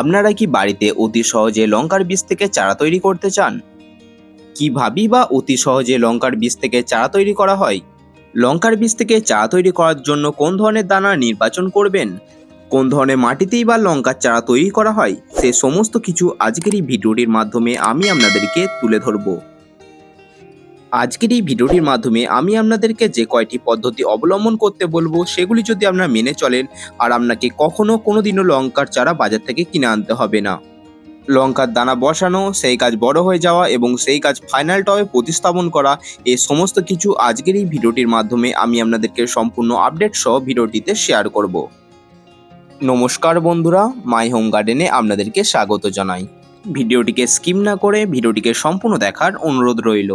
আপনারা কি বাড়িতে অতি সহজে লঙ্কার বীজ থেকে চারা তৈরি করতে চান? কীভাবেই বা অতি সহজে লঙ্কার বীজ থেকে চারা তৈরি করা হয়? লঙ্কার বীজ থেকে চারা তৈরি করার জন্য কোন ধরনের দানা নির্বাচন করবেন? কোন ধরনের মাটিতেই বা লঙ্কার চারা তৈরি করা হয়? সে সমস্ত কিছু আজকের এই ভিডিওটির মাধ্যমে আমি আপনাদেরকে তুলে ধরবো। আজকের এই ভিডিওটির মাধ্যমে আমি আপনাদেরকে যে কয়টি পদ্ধতি অবলম্বন করতে বলব, সেগুলি যদি আপনারা মেনে চলেন, আর আপনাকে কখনো কোনোদিনও লঙ্কার চারা বাজার থেকে কিনে আনতে হবে না। লঙ্কার দানা বসানো, সেই কাজ বড় হয়ে যাওয়া এবং সেই কাজ ফাইনাল টবে প্রতিস্থাপন করা এই সমস্ত কিছু আজকের এই ভিডিওটির মাধ্যমে আমি আপনাদেরকে সম্পূর্ণ আপডেট সহ ভিডিওটিতে শেয়ার করব। নমস্কার বন্ধুরা মাই হোম গার্ডেনে আপনাদেরকে স্বাগত জানাই। ভিডিওটিকে স্কিম না করে ভিডিওটিকে সম্পূর্ণ দেখার অনুরোধ রইল।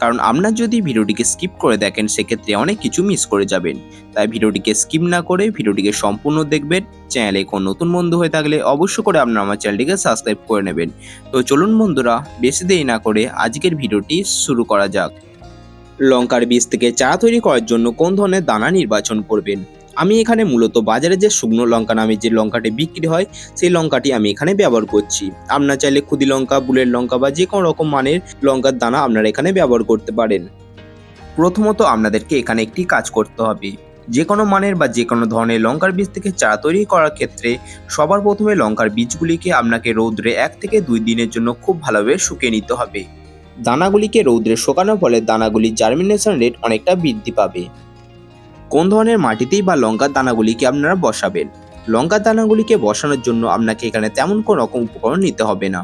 কারণ আপনার যদি ভিডিওটিকে স্কিপ করে দেখেন, সেক্ষেত্রে অনেক কিছু মিস করে যাবেন। তাই ভিডিওটিকে স্কিপ না করে ভিডিওটিকে সম্পূর্ণ দেখবেন। চ্যানেলে কোনো নতুন বন্ধু হয়ে থাকলে অবশ্য করে আপনার আমার চ্যানেলটিকে সাবস্ক্রাইব করে নেবেন। তো চলুন বন্ধুরা, বেশি দেরি না করে আজকের ভিডিওটি শুরু করা যাক। লঙ্কার বীজ থেকে চারা তৈরি করার জন্য কোন ধরনের দানা নির্বাচন করবেন? আমি এখানে মূলত বাজারে যে শুকনো লঙ্কা নামে যে লঙ্কাটি বিক্রি হয়, সেই লঙ্কাটি আমি এখানে ব্যবহার করছি। আপনার চাইলে খুদি লঙ্কা, বুলের লঙ্কা বা যে কোনো রকম মানের লঙ্কার দানা আপনারা এখানে ব্যবহার করতে পারেন। প্রথমত আপনাদেরকে এখানে একটি কাজ করতে হবে। যে কোনো মানের বা যে কোনো ধরনের লঙ্কার বীজ থেকে চারা তৈরি করার ক্ষেত্রে সবার প্রথমে লঙ্কার বীজগুলিকে আপনাকে রৌদ্রে এক থেকে দুই দিনের জন্য খুব ভালোভাবে শুকিয়ে নিতে হবে। দানাগুলিকে রৌদ্রে শুকানোর ফলে দানাগুলির জার্মিনেশন রেট অনেকটা বৃদ্ধি পাবে। কোন ধরনের মাটিতেই বা লঙ্কার দানাগুলিকে আপনারা বসাবেন? লঙ্কার দানাগুলিকে বসানোর জন্য আপনাকে এখানে তেমন কোনো রকম উপকরণ নিতে হবে না।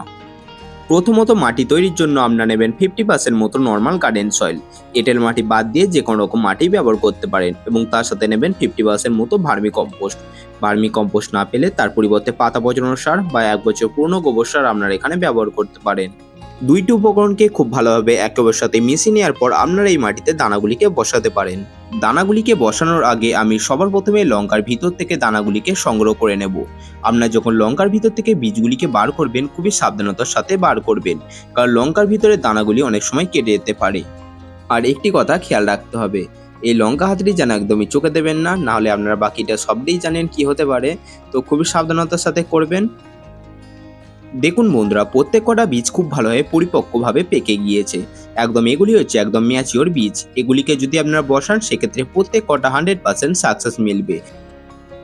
প্রথমত মাটি তৈরির জন্য আপনারা নেবেন ফিফটি পার্সেন্ট মতো নর্মাল গার্ডেন সয়েল এঁটেল মাটি বাদ দিয়ে যে কোনো রকম মাটি ব্যবহার করতে পারেন এবং তার সাথে নেবেন ফিফটি পার্সেন্ট মতো ভার্মি কম্পোস্ট ভার্মি কম্পোস্ট না পেলে তার পরিবর্তে পাতা পচানোর সার বা এক বছর পুরনো গোবর সার আপনারা এখানে ব্যবহার করতে পারেন। দুইটি উপকরণকে খুব ভালোভাবে একে অপরের সাথে মিশিয়ে নেওয়ার পর আপনারা এই মাটিতে দানাগুলিকে বসাতে পারেন। দানাগুলিকে বসানোর আগে আমি সবার প্রথমে লঙ্কার ভিতর থেকে দানাগুলিকে সংগ্রহ করে নেব। আপনার যখন লঙ্কার ভিতর থেকে বীজগুলিকে বার করবেন, খুবই সাবধানতার সাথে বার করবেন, কারণ লঙ্কার ভিতরে দানাগুলি অনেক সময় কেটে যেতে পারে। আর একটি কথা খেয়াল রাখতে হবে, এই লঙ্কা হাতটি যেন একদমই চোখে দেবেন না, নাহলে আপনারা বাকিটা সবটাই জানেন কি হতে পারে। তো খুবই সাবধানতার সাথে করবেন। দেখুন বন্ধুরা, প্রত্যেক কটা বীজ খুব ভালোভাবে পরিপক্কভাবে পেকে গিয়েছে। একদম এগুলি হচ্ছে একদম ম্যাচিওর বীজ। এগুলিকে যদি আপনারা বসান, সেক্ষেত্রে প্রত্যেক কটা হান্ড্রেড পার্সেন্ট সাকসেস মিলবে।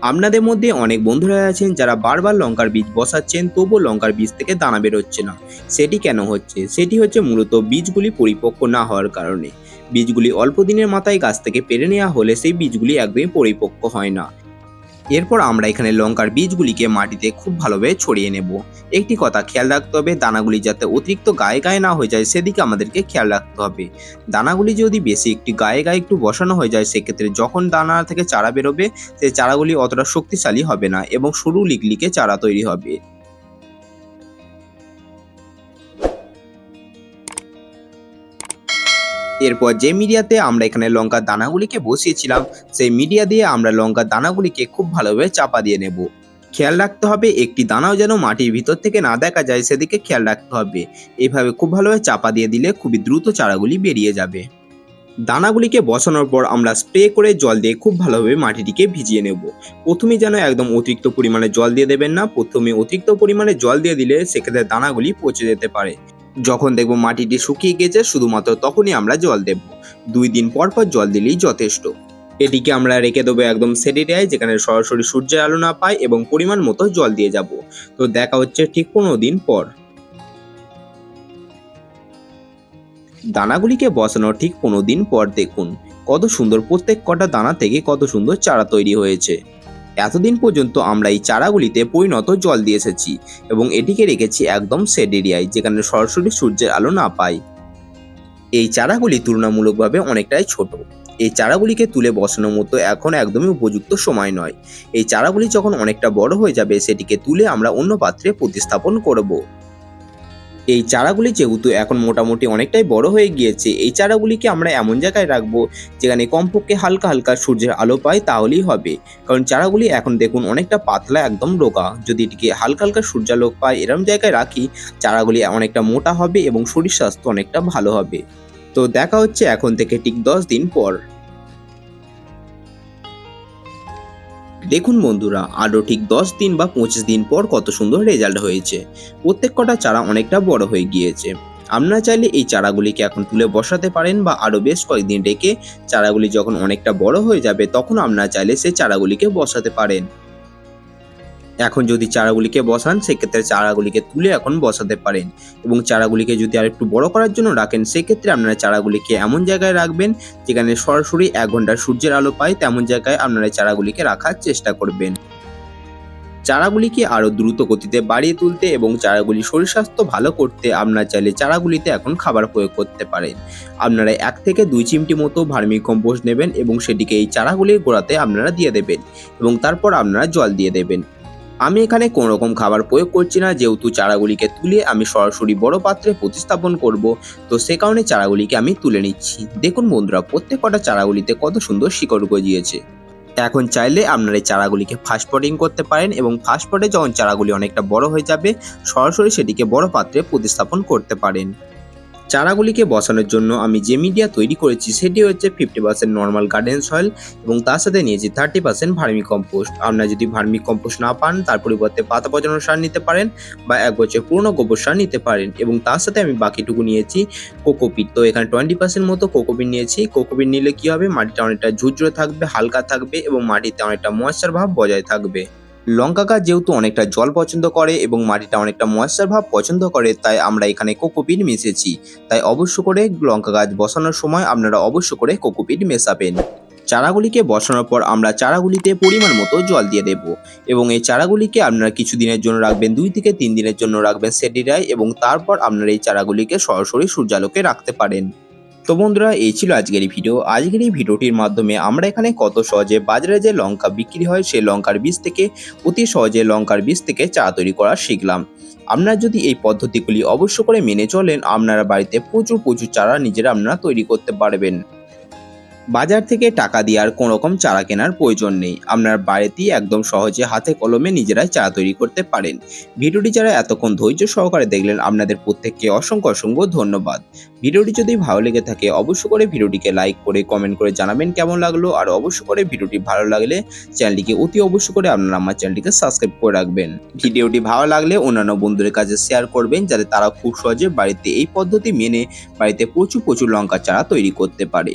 আপনাদের মধ্যে অনেক বন্ধুরা আছেন যারা বারবার লঙ্কার বীজ বসাচ্ছেন, তবুও লঙ্কার বীজ থেকে দানা বেরোচ্ছে না। সেটি কেন হচ্ছে? সেটি হচ্ছে মূলত বীজগুলি পরিপক্ক না হওয়ার কারণে। বীজগুলি অল্প দিনের মাথায় গাছ থেকে পেরে নেওয়া হলে সেই বীজগুলি একদমই পরিপক্ক হয় না। এরপর আমরা এখানে লঙ্কার বীজগুলিকে মাটিতে খুব ভালোভাবে ছড়িয়ে নেব। একটি কথা খেয়াল রাখতে হবে, দানাগুলি যাতে অতিরিক্ত গায়ে গায়ে না হয়ে যায়, সেদিকে আমাদেরকে খেয়াল রাখতে হবে। দানাগুলি যদি বেশি একটি গায়ে গায়ে একটু বসানো হয়ে যায়, সেক্ষেত্রে যখন দানা থেকে চারা বেরোবে সেই চারাগুলি অতটা শক্তিশালী হবে না এবং সরু লিকলিকে চারা তৈরি হবে। এরপর যে মিডিয়াতে আমরা এখানে লঙ্কার দানাগুলিকে বসিয়েছিলাম, সেই মিডিয়া দিয়ে আমরা লঙ্কার দানাগুলিকে খুব ভালোভাবে চাপা দিয়ে নেব। খেয়াল রাখতে হবে, একটি দানাও যেন মাটির ভিতর থেকে না দেখা যায়, সেদিকে খেয়াল রাখতে হবে। এভাবে খুব ভালোভাবে চাপা দিয়ে দিলে খুবই দ্রুত চারাগুলি বেরিয়ে যাবে। দানাগুলিকে বসানোর পর আমরা স্প্রে করে জল দিয়ে খুব ভালোভাবে মাটিটিকে ভিজিয়ে নেব। প্রথমে যেন একদম অতিরিক্ত পরিমাণে জল দিয়ে দেবেন না, প্রথমে অতিরিক্ত পরিমাণে জল দিয়ে দিলে সেক্ষেত্রে দানাগুলি পচে যেতে পারে। যখন দেখব মাটিটি শুকিয়ে গেছে, শুধুমাত্র তখনই আমরা জল দেব। দুই দিন পর পর জল দিলেই যথেষ্ট। এটিকে আমরা রেখে দেবো একদম সেডিটায় যেখানে সরাসরি সূর্যের আলো না পায় এবং পরিমাণ মতো জল দিয়ে যাব। তো দেখা হচ্ছে ঠিক পনেরো দিন পর। দানাগুলিকে বসানোর ঠিক পনেরো দিন পর দেখুন, কত সুন্দর প্রত্যেক কটা দানা থেকে কত সুন্দর চারা তৈরি হয়েছে। এতদিন পর্যন্ত আমরা এই চারাগুলিতে পরিণত জল দিয়ে এসেছি এবং এটিকে রেখেছি একদম সেড এরিয়ায় যেখানে সরাসরি সূর্যের আলো না পায়। এই চারাগুলি তুলনামূলকভাবে অনেকটাই ছোট। এই চারাগুলিকে তুলে বসানোর মতো এখন একদমই উপযুক্ত সময় নয়। এই চারাগুলি যখন অনেকটা বড় হয়ে যাবে, সেটিকে তুলে আমরা অন্য পাত্রে প্রতিস্থাপন করব। এই চারাগুলি যেহেতু এখন মোটামুটি অনেকটাই বড় হয়ে গিয়েছে, এই চারাগুলিকে আমরা এমন জায়গায় রাখব যেখানে কমপক্ষে হালকা হালকা সূর্যের আলো পায় তাহলেই হবে। কারণ চারাগুলি এখন দেখুন অনেকটা পাতলা, একদম রোগা। যদি এটিকে হালকা হালকা সূর্যালোক পায় এরকম জায়গায় রাখি, চারাগুলি অনেকটা মোটা হবে এবং শরীর স্বাস্থ্য অনেকটা ভালো হবে। তো দেখা হচ্ছে এখন থেকে ঠিক দশ দিন পর। দেখুন বন্ধুরা, আরও ঠিক দশ দিন বা পঁচিশ দিন পর কত সুন্দর রেজাল্ট হয়েছে। প্রত্যেক কটা চারা অনেকটা বড় হয়ে গিয়েছে। আপনারা চাইলে এই চারাগুলিকে এখন তুলে বসাতে পারেন বা আরও বেশ কয়েকদিন রেখে চারাগুলি যখন অনেকটা বড় হয়ে যাবে, তখন আপনারা চাইলে সেই চারাগুলিকে বসাতে পারেন। এখন যদি চারাগুলিকে বসান, সেক্ষেত্রে চারাগুলিকে তুলে এখন বসাতে পারেন। এবং চারাগুলিকে যদি আর একটু বড় করার জন্য রাখেন, সেক্ষেত্রে আপনারা চারাগুলিকে এমন জায়গায় রাখবেন, যেখানে সরাসরি এক ঘণ্টা সূর্যের আলো পায়, তেমন জায়গায় আপনারা চারাগুলিকে রাখার চেষ্টা করবেন। চারাগুলিকে আরও দ্রুত গতিতে বাড়িয়ে তুলতে এবং চারাগুলি শরীর স্বাস্থ্য ভালো করতে আপনারা চাইলে চারাগুলিতে এখন খাবার প্রয়োগ করতে পারেন। আপনারা এক থেকে দুই চিমটি মতো ভার্মি কম্পোস্ট নেবেন এবং সেটিকে এই চারাগুলির গোড়াতে আপনারা দিয়ে দেবেন এবং তারপর আপনারা জল দিয়ে দেবেন। আমি এখানে কোনো রকম খাবার প্রয়োগ করছি না, যেহেতু চারাগুলিকে তুলে আমি সরাসরি বড় পাত্রে প্রতিস্থাপন করব, তো সে কারণে চারাগুলিকে আমি তুলে নিচ্ছি। দেখুন বন্ধুরা, প্রত্যেক কটা চারাগুলিতে কত সুন্দর শিকড় গজিয়েছে। এখন চাইলে আপনারা এই চারাগুলিকে ফাস্ট পটিং করতে পারেন এবং ফাস্ট পটে যখন চারাগুলি অনেকটা বড় হয়ে যাবে, সরাসরি সেটিকে বড় পাত্রে প্রতিস্থাপন করতে পারেন। চারাগুলিকে বসানোর জন্য আমি যে মিডিয়া তৈরি করেছি সেটি হচ্ছে fifty percent normal garden soil এবং তার সাথে নিয়েছি থার্টি পার্সেন্ট ভার্মি কম্পোস্ট আপনারা যদি ভার্মি কম্পোস্ট না পান, তার পরিবর্তে পাতা পচানো সার নিতে পারেন বা এক বছর পুরনো গোবর সার নিতে পারেন এবং তার সাথে আমি বাকিটুকু নিয়েছি কোকোপিট তো এখানে টোয়েন্টি পার্সেন্ট মতো কোকোপিট নিয়েছি। কোকোপিট নিলে কি হবে? মাটিটা অনেকটা ঝুরঝুরে থাকবে, হালকা থাকবে এবং মাটিতে অনেকটা ময়েশ্চার ভাব বজায় থাকবে। লঙ্কা গাছ যেহেতু অনেকটা জল পছন্দ করে এবং মাটিটা অনেকটা ময়েশ্চার ভাব পছন্দ করে, তাই আমরা এখানে কোকোপিট মিশিয়েছি তাই অবশ্য করে লঙ্কা গাছ বসানোর সময় আপনারা অবশ্য করে কোকোপিট মেশাবেন। চারাগুলিকে বসানোর পর আমরা চারাগুলিতে পরিমাণ মতো জল দিয়ে দেব এবং এই চারাগুলিকে আপনারা কিছু দিনের জন্য রাখবেন, দুই থেকে তিন দিনের জন্য রাখবেন সেডিরায় এবং তারপর আপনারা এই চারাগুলিকে সরাসরি সূর্যালোকে রাখতে পারেন। তো বন্ধুরা, এই ছিল আজকের এই ভিডিও আজকের এই ভিডিওটির মাধ্যমে আমরা এখানে কত সহজে বাজারে যে লঙ্কা বিক্রি হয়, সেই লঙ্কার বীজ থেকে, অতি সহজে লঙ্কার বীজ থেকে চা তৈরি করা শিখলাম। আপনারা যদি এই পদ্ধতিগুলি অবশ্য করে মেনে চলেন, আপনারা বাড়িতে প্রচুর প্রচুর চারা নিজেরা আপনারা তৈরি করতে পারবেন। বাজার থেকে টাকা দিয়ে আর কোনো রকম চারা কেনার প্রয়োজন নেই। আপনার বাড়িতেই একদম সহজে হাতে কলমে নিজেরাই চারা তৈরি করতে পারেন। ভিডিওটি যারা এতক্ষণ ধৈর্য সহকারে দেখলেন, আপনাদের প্রত্যেককে অসংখ্য অসংখ্য ধন্যবাদ। ভিডিওটি যদি ভালো লেগে থাকে অবশ্য করে ভিডিওটিকে লাইক করে, কমেন্ট করে জানাবেন কেমন লাগল। আর অবশ্য করে ভিডিওটি ভালো লাগলে চ্যানেলটিকে অতি অবশ্য করে আপনারা আমার চ্যানেলটিকে সাবস্ক্রাইব করে রাখবেন। ভিডিওটি ভালো লাগলে অন্যান্য বন্ধুদের কাছে শেয়ার করবেন, যাতে তারা খুব সহজে বাড়িতে এই পদ্ধতি মেনে বাড়িতে প্রচুর প্রচুর লঙ্কা চারা তৈরি করতে পারে।